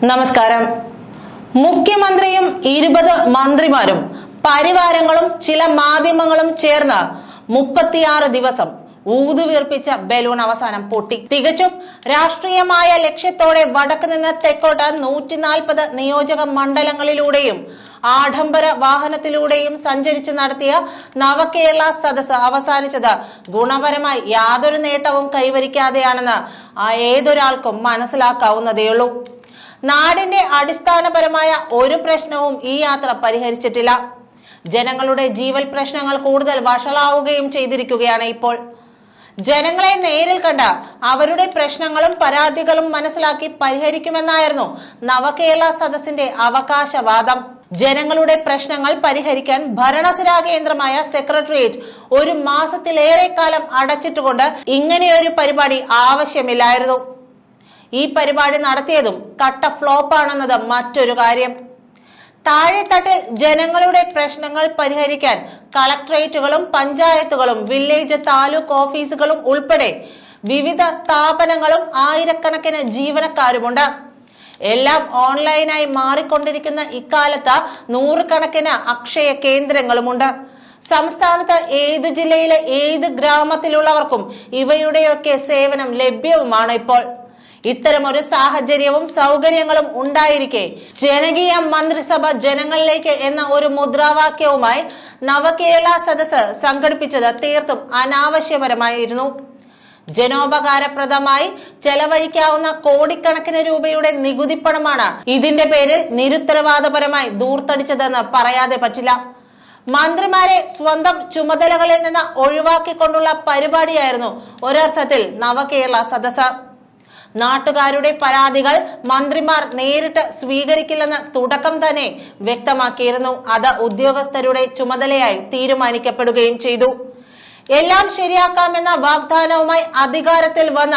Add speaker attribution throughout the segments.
Speaker 1: നമസ്കാരം. മുഖ്യമന്ത്രിയും ഇരുപത് മന്ത്രിമാരും പരിവാരങ്ങളും ചില മാധ്യമങ്ങളും ചേർന്ന് മുപ്പത്തിയാറ് ദിവസം ഊതുവീർപ്പിച്ച ബലൂൺ അവസാനം പൊട്ടി. തികച്ചും രാഷ്ട്രീയമായ ലക്ഷ്യത്തോടെ വടക്ക് നിന്ന് തെക്കോട്ട് നൂറ്റി നാൽപ്പത് നിയോജക മണ്ഡലങ്ങളിലൂടെയും ആഡംബര വാഹനത്തിലൂടെയും സഞ്ചരിച്ച് നടത്തിയ നവകേരള സദസ് അവസാനിച്ചത് ഗുണപരമായി യാതൊരു നേട്ടവും കൈവരിക്കാതെയാണെന്ന് ഏതൊരാൾക്കും മനസ്സിലാക്കാവുന്നതേയുള്ളൂ. നാടിന്റെ അടിസ്ഥാനപരമായ ഒരു പ്രശ്നവും ഈ യാത്ര പരിഹരിച്ചിട്ടില്ല. ജനങ്ങളുടെ ജീവൽ പ്രശ്നങ്ങൾ കൂടുതൽ വഷളാവുകയും ചെയ്തിരിക്കുകയാണ് ഇപ്പോൾ. ജനങ്ങളെ നേരിൽ കണ്ട അവരുടെ പ്രശ്നങ്ങളും പരാതികളും മനസ്സിലാക്കി പരിഹരിക്കുമെന്നായിരുന്നു നവകേരള സദസ്സിന്റെ അവകാശവാദം. ജനങ്ങളുടെ പ്രശ്നങ്ങൾ പരിഹരിക്കാൻ ഭരണസിരാ കേന്ദ്രമായ സെക്രട്ടേറിയറ്റ് ഒരു മാസത്തിലേറെ കാലം അടച്ചിട്ടുകൊണ്ട് ഇങ്ങനെയൊരു പരിപാടി ആവശ്യമില്ലായിരുന്നു. ഈ പരിപാടി നടത്തിയതും കട്ട ഫ്ലോപ്പ് ആണെന്നത് മറ്റൊരു കാര്യം. താഴെത്തട്ടിൽ ജനങ്ങളുടെ പ്രശ്നങ്ങൾ പരിഹരിക്കാൻ കളക്ട്രേറ്റുകളും പഞ്ചായത്തുകളും വില്ലേജ് താലൂക്ക് ഓഫീസുകളും ഉൾപ്പെടെ വിവിധ സ്ഥാപനങ്ങളും ആയിരക്കണക്കിന് ജീവനക്കാരുമുണ്ട്. എല്ലാം ഓൺലൈനായി മാറിക്കൊണ്ടിരിക്കുന്ന ഇക്കാലത്ത് നൂറുകണക്കിന് അക്ഷയ കേന്ദ്രങ്ങളുമുണ്ട്. സംസ്ഥാനത്ത് ഏതു ജില്ലയിലെ ഏത് ഗ്രാമത്തിലുള്ളവർക്കും ഇവയുടെയൊക്കെ സേവനം ലഭ്യവുമാണ് ഇപ്പോൾ. ഇത്തരമൊരു സാഹചര്യവും സൗകര്യങ്ങളും ഉണ്ടായിരിക്കെ. ജനകീയ മന്ത്രിസഭ ജനങ്ങളിലേക്ക് എന്ന ഒരു മുദ്രാവാക്യവുമായി നവകേരള സദസ് സംഘടിപ്പിച്ചത് തീർത്തും അനാവശ്യപരമായിരുന്നു. ജനോപകാരപ്രദമായി ചെലവഴിക്കാവുന്ന കോടിക്കണക്കിന് രൂപയുടെ നികുതി പണമാണ് ഇതിന്റെ പേരിൽ നിരുത്തരവാദപരമായി ദൂർത്തടിച്ചതെന്ന് പറയാതെ പറ്റില്ല. മന്ത്രിമാരെ സ്വന്തം ചുമതലകളിൽ നിന്ന് ഒഴിവാക്കിക്കൊണ്ടുള്ള പരിപാടിയായിരുന്നു ഒരർത്ഥത്തിൽ നവകേരള സദസ്സ്. നാട്ടുകാരുടെ പരാതികൾ മന്ത്രിമാർ നേരിട്ട് സ്വീകരിക്കില്ലെന്ന് തുടക്കം തന്നെ വ്യക്തമാക്കിയിരുന്നു. അത് ഉദ്യോഗസ്ഥരുടെ ചുമതലയായി തീരുമാനിക്കപ്പെടുകയും ചെയ്തു. എല്ലാം ശരിയാക്കാമെന്ന വാഗ്ദാനവുമായി അധികാരത്തിൽ വന്ന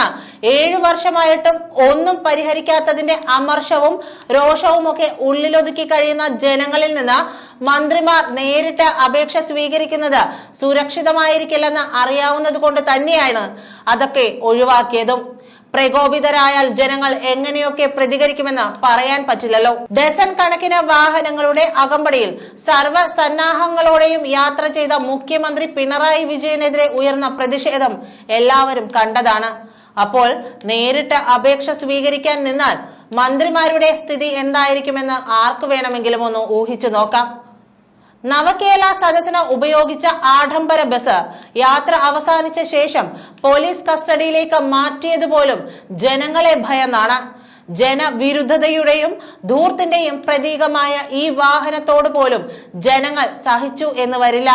Speaker 1: ഏഴു വർഷമായിട്ടും ഒന്നും പരിഹരിക്കാത്തതിന്റെ അമർഷവും രോഷവും ഒക്കെ ഉള്ളിലൊതുക്കി കഴിയുന്ന ജനങ്ങളിൽ നിന്ന് മന്ത്രിമാർ നേരിട്ട് അപേക്ഷ സ്വീകരിക്കുന്നത് സുരക്ഷിതമായിരിക്കില്ലെന്ന് അറിയാവുന്നത് കൊണ്ട് തന്നെയാണ് അതൊക്കെ ഒഴിവാക്കിയതും. പ്രകോപിതരായാൽ ജനങ്ങൾ എങ്ങനെയൊക്കെ പ്രതികരിക്കുമെന്ന് പറയാൻ പറ്റില്ലല്ലോ. ഡസൻ കണക്കിന് വാഹനങ്ങളുടെ അകമ്പടിയിൽ സർവസന്നാഹങ്ങളോടെയും യാത്ര ചെയ്ത മുഖ്യമന്ത്രി പിണറായി വിജയനെതിരെ ഉയർന്ന പ്രതിഷേധം എല്ലാവരും കണ്ടതാണ്. അപ്പോൾ നേരിട്ട് അപേക്ഷ സ്വീകരിക്കാൻ നിന്നാൽ മന്ത്രിമാരുടെ സ്ഥിതി എന്തായിരിക്കുമെന്ന് ആർക്ക് വേണമെങ്കിലും ഒന്ന് ഊഹിച്ചു നോക്കാം. നവകേരള സദസ്സിന് ഉപയോഗിച്ച ആഡംബര ബസ് യാത്ര അവസാനിച്ച ശേഷം പോലീസ് കസ്റ്റഡിയിലേക്ക് മാറ്റിയതുപോലും ജനങ്ങളെ ഭയന്നാണ്. ജനവിരുദ്ധതയുടെയും ധൂർത്തിന്റെയും പ്രതീകമായ ഈ വാഹനത്തോട് പോലും ജനങ്ങൾ സഹിച്ചു എന്ന് വരില്ല.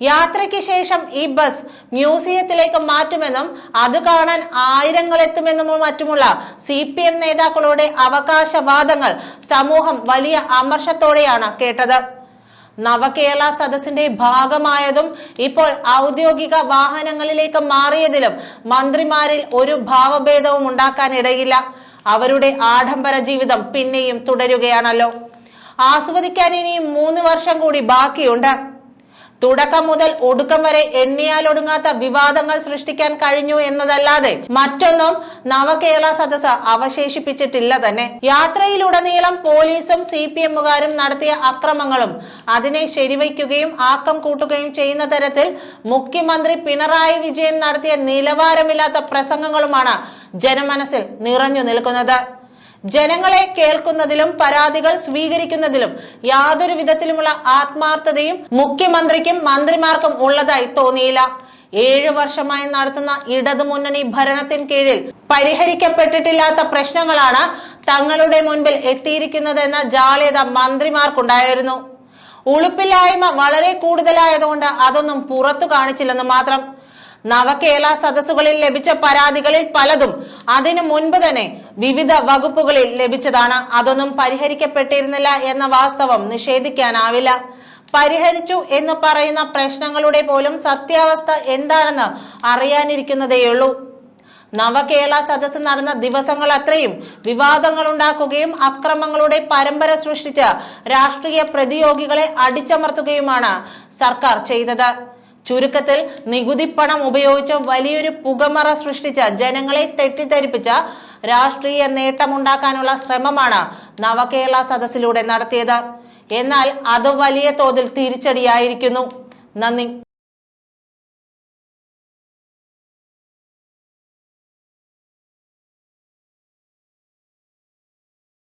Speaker 1: യാത്രയ്ക്ക് ശേഷം ഈ ബസ് മ്യൂസിയത്തിലേക്ക് മാറ്റുമെന്നും അത് കാണാൻ ആയിരങ്ങൾ എത്തുമെന്നും മറ്റുമുള്ള സി പി എം നേതാക്കളുടെ അവകാശവാദങ്ങൾ സമൂഹം വലിയ അമർഷത്തോടെയാണ് കേട്ടത്. നവകേരള സദസ്സിന്റെ ഭാഗമായതും ഇപ്പോൾ ഔദ്യോഗിക വാഹനങ്ങളിലേക്ക് മാറിയതിലും മന്ത്രിമാരിൽ ഒരു ഭാവഭേദവും ഉണ്ടാക്കാനിടയില്ല. അവരുടെ ആഡംബര ജീവിതം പിന്നെയും തുടരുകയാണല്ലോ. ആസ്വദിക്കാൻ ഇനിയും മൂന്ന് വർഷം കൂടി ബാക്കിയുണ്ട്. തുടക്കം മുതൽ ഒടുക്കം വരെ എണ്ണിയാലൊടുങ്ങാത്ത വിവാദങ്ങൾ സൃഷ്ടിക്കാൻ കഴിഞ്ഞു എന്നതല്ലാതെ മറ്റൊന്നും നവകേരള സദസ് അവശേഷിപ്പിച്ചിട്ടില്ല തന്നെ. യാത്രയിലുടനീളം പോലീസും സി പി എമ്മുകാരും നടത്തിയ അക്രമങ്ങളും അതിനെ ശരിവയ്ക്കുകയും ആക്കം കൂട്ടുകയും ചെയ്യുന്ന തരത്തിൽ മുഖ്യമന്ത്രി പിണറായി വിജയൻ നടത്തിയ നിലവാരമില്ലാത്ത പ്രസംഗങ്ങളുമാണ് ജനമനസ്സിൽ നിറഞ്ഞു നിൽക്കുന്നത്. ജനങ്ങളെ കേൾക്കുന്നതിലും പരാതികൾ സ്വീകരിക്കുന്നതിലും യാതൊരു വിധത്തിലുമുള്ള ആത്മാർത്ഥതയും മുഖ്യമന്ത്രിക്കും മന്ത്രിമാർക്കും ഉള്ളതായി തോന്നിയില്ല. ഏഴു വർഷമായി നടത്തുന്ന ഇടതുമുന്നണി ഭരണത്തിന് കീഴിൽ പരിഹരിക്കപ്പെട്ടിട്ടില്ലാത്ത പ്രശ്നങ്ങളാണ് തങ്ങളുടെ മുൻപിൽ എത്തിയിരിക്കുന്നതെന്ന ജാള്യത മന്ത്രിമാർക്കുണ്ടായിരുന്നു. ഉളുപ്പില്ലായ്മ വളരെ കൂടുതലായതുകൊണ്ട് അതൊന്നും പുറത്തു കാണിച്ചില്ലെന്ന് മാത്രം നവകേരള സദസ്സുകളിൽ ലഭിച്ച പരാതികളിൽ പലതും അതിനു മുൻപ് തന്നെ വിവിധ വകുപ്പുകളിൽ ലഭിച്ചതാണ്. അതൊന്നും പരിഹരിക്കപ്പെട്ടിരുന്നില്ല എന്ന വാസ്തവം നിഷേധിക്കാനാവില്ല. പരിഹരിച്ചു എന്ന് പറയുന്ന പ്രശ്നങ്ങളുടെ പോലും സത്യാവസ്ഥ എന്താണെന്ന് അറിയാനിരിക്കുന്നതേയുള്ളൂ. നവകേരള സദസ്സ് നടന്ന ദിവസങ്ങൾ അത്രയും വിവാദങ്ങൾ ഉണ്ടാക്കുകയും അക്രമങ്ങളുടെ പരമ്പര സൃഷ്ടിച്ച് രാഷ്ട്രീയ പ്രതിയോഗികളെ അടിച്ചമർത്തുകയുമാണ് സർക്കാർ ചെയ്തത്. ചുരുക്കത്തിൽ നികുതിപ്പണം ഉപയോഗിച്ച് വലിയൊരു പുകമറ സൃഷ്ടിച്ച ജനങ്ങളെ തെറ്റിദ്ധരിപ്പിച്ച രാഷ്ട്രീയ നേട്ടമുണ്ടാക്കാനുള്ള ശ്രമമാണ് നവകേരള സദസ്സിലൂടെ നടത്തിയത്. എന്നാൽ അത് വലിയ തോതിൽ തിരിച്ചടിയായിരിക്കുന്നു. നന്ദി.